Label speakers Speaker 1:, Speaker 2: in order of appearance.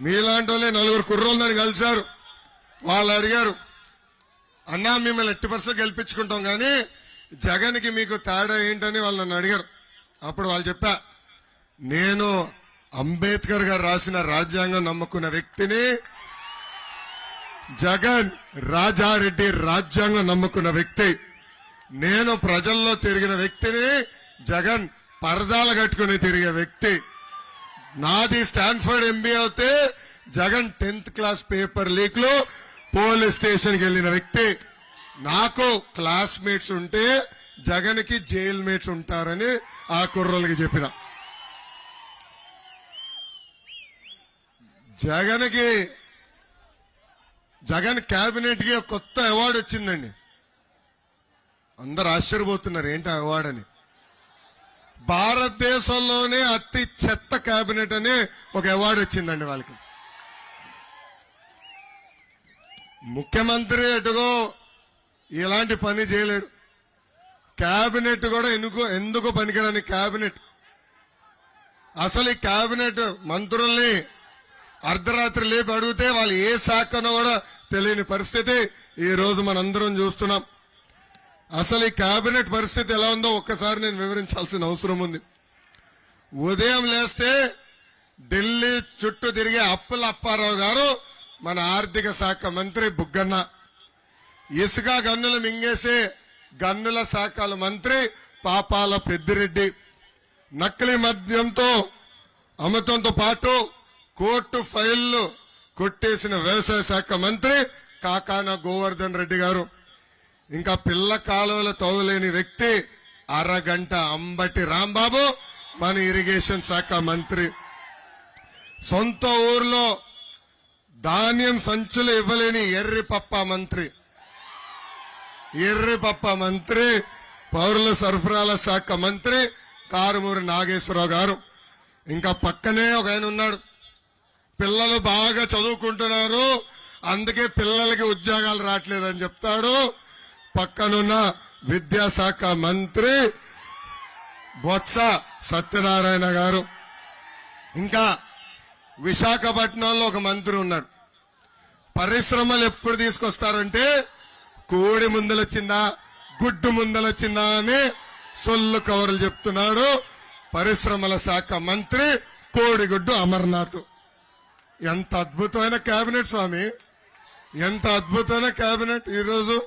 Speaker 1: మీలాంటి వాళ్ళే నలుగురు కుర్రోళ్ళని కలిశారు. వాళ్ళు అడిగారు అన్నా మిమ్మల్ని ఎట్టి పర్సెంట్ గెలిపించుకుంటాం కానీ జగన్కి మీకు తేడా ఏంటని వాళ్ళు నన్ను అడిగారు. అప్పుడు వాళ్ళు చెప్పా నేను అంబేద్కర్ గారు రాసిన రాజ్యాంగం నమ్ముకున్న వ్యక్తిని జగన్ రాజారెడ్డి రాజ్యాంగం నమ్ముకున్న వ్యక్తి. నేను ప్రజల్లో తిరిగిన వ్యక్తిని జగన్ పరదాలు కట్టుకుని తిరిగే వ్యక్తి. నాది స్టాన్ఫర్డ్ ఎంబీఏ అయితే జగన్ టెన్త్ క్లాస్ పేపర్ లీక్లో పోలీస్ స్టేషన్కి వెళ్ళిన వ్యక్తి. నాకు క్లాస్మేట్స్ ఉంటే జగన్కి జైల్ మేట్స్ ఉంటారని ఆ కుర్రలకి చెప్పిన. జగన్కి జగన్ కేబినెట్కి కొత్త అవార్డు వచ్చిందండి. అందరు ఆశ్చర్యపోతున్నారు ఏంటి ఆ అవార్డు అని భారతదేశంలోనే అతి చెత్త కేబినెట్ అని ఒక అవార్డు వచ్చిందండి వాళ్ళకి. ముఖ్యమంత్రి ఎటుగో ఇలాంటి పని చేయలేడు. కేబినెట్ కూడా ఎందుకు ఎందుకు పనికిరాని కేబినెట్ అసలు ఈ కేబినెట్ మంత్రుల్ని అర్ధరాత్రి లేపి అడిగితే వాళ్ళు ఏ శాఖనో కూడా తెలియని పరిస్థితి. ఈ రోజు మనందరం చూస్తున్నాం. అసలు ఈ కేబినెట్ పరిస్థితి ఎలా ఉందో ఒక్కసారి నేను వివరించాల్సిన అవసరం ఉంది. ఉదయం లేస్తే ఢిల్లీ చుట్టూ తిరిగే అప్పుల అప్పారావు గారు మన ఆర్థిక శాఖ మంత్రి బుగ్గన్న. ఇసుక గన్నులు మింగేసే గన్నుల శాఖల మంత్రి పాపాల పెద్దిరెడ్డి. నకిలీ మద్యంతో అమృతంతో పాటు కోర్టు ఫైళ్ళు కొట్టేసిన వ్యవసాయ శాఖ మంత్రి కాకాన గోవర్ధన్ రెడ్డి గారు. ఇంకా పిల్ల కాలువలు తవ్వలేని వ్యక్తి అరగంట అంబటి రాంబాబు మన ఇరిగేషన్ శాఖ మంత్రి. సొంత ఊర్లో ధాన్యం సంచులు ఇవ్వలేని ఎర్రి పప్ప మంత్రి. ఎర్రి పప్ప మంత్రి పౌరుల సరఫరాల శాఖ మంత్రి కారుమూరి నాగేశ్వరరావు గారు. ఇంకా పక్కనే ఒక ఆయన ఉన్నాడు. పిల్లలు బాగా చదువుకుంటున్నారు అందుకే పిల్లలకి ఉద్యోగాలు రావట్లేదని చెప్తాడు. పక్కనున్న విద్యాశాఖ మంత్రి బొత్స సత్యనారాయణ గారు. ఇంకా విశాఖపట్నంలో ఒక మంత్రి ఉన్నాడు. పరిశ్రమలు ఎప్పుడు తీసుకొస్తారంటే కోడి ముందలొచ్చిందా గుడ్డు ముందలొచ్చిందా అని సొల్లు కవర్లు చెప్తున్నాడు పరిశ్రమల శాఖ మంత్రి కోడిగుడ్డు అమర్నాథ్. ఎంత అద్భుతమైన కేబినెట్ స్వామి ఎంత అద్భుతమైన కేబినెట్ ఈరోజు.